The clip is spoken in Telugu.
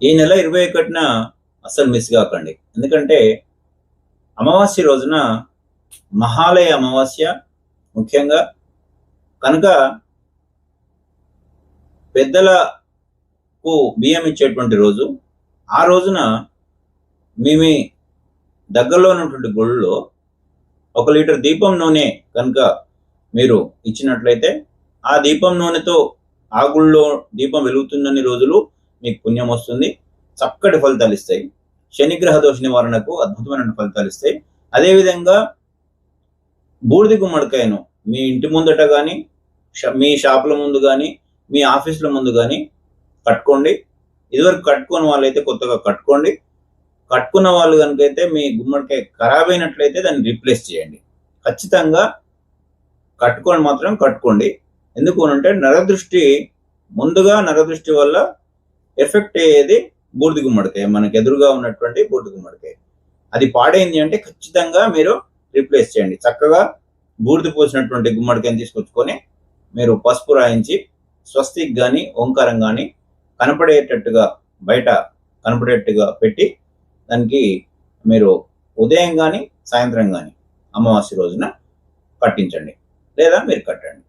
ఈ నెల ఇరవై ఒకటిన అస్సలు మిస్ కాకండి. ఎందుకంటే అమావాస్య రోజున మహాలయ అమావాస్య ముఖ్యంగా. కనుక పెద్దలకు బియ్యం ఇచ్చేటువంటి రోజు ఆ రోజున మీ మీ దగ్గరలో ఉన్నటువంటి గుళ్ళలో ఒక లీటర్ దీపం నూనె కనుక మీరు ఇచ్చినట్లయితే ఆ దీపం నూనెతో ఆ గుళ్ళో దీపం వెలుగుతుందని రోజులు మీకు పుణ్యం వస్తుంది. చక్కటి ఫలితాలు ఇస్తాయి. శనిగ్రహ దోష నివారణకు అద్భుతమైన ఫలితాలు ఇస్తాయి. అదేవిధంగా బూడిద గుమ్మడికాయను మీ ఇంటి ముందట కానీ మీ షాపుల ముందు కానీ మీ ఆఫీసుల ముందు కానీ కట్టుకోండి. ఇదివరకు కట్టుకున్న వాళ్ళైతే కొత్తగా కట్టుకోండి. కట్టుకున్న వాళ్ళు కనుకైతే మీ గుమ్మడికాయ ఖరాబ్ అయినట్లయితే దాన్ని రీప్లేస్ చేయండి. ఖచ్చితంగా కట్టుకొని మాత్రం కట్టుకోండి. ఎందుకు అంటే నరదృష్టి ముందుగా నరదృష్టి వల్ల ఎఫెక్ట్ అయ్యేది బూడిద గుమ్మడికాయ మనకు ఎదురుగా ఉన్నటువంటి బూడిద గుమ్మడికాయ. అది పాడైంది అంటే ఖచ్చితంగా మీరు రీప్లేస్ చేయండి. చక్కగా బూడిద పోసినటువంటి గుమ్మడికాయని తీసుకొచ్చుకొని మీరు పసుపు రాయించి స్వస్తికి కానీ ఓంకారం కానీ కనపడేటట్టుగా బయట కనపడేట్టుగా పెట్టి దానికి మీరు ఉదయం కానీ సాయంత్రం కానీ అమావాస్య రోజున కట్టించండి. లేదా మీరు కట్టండి.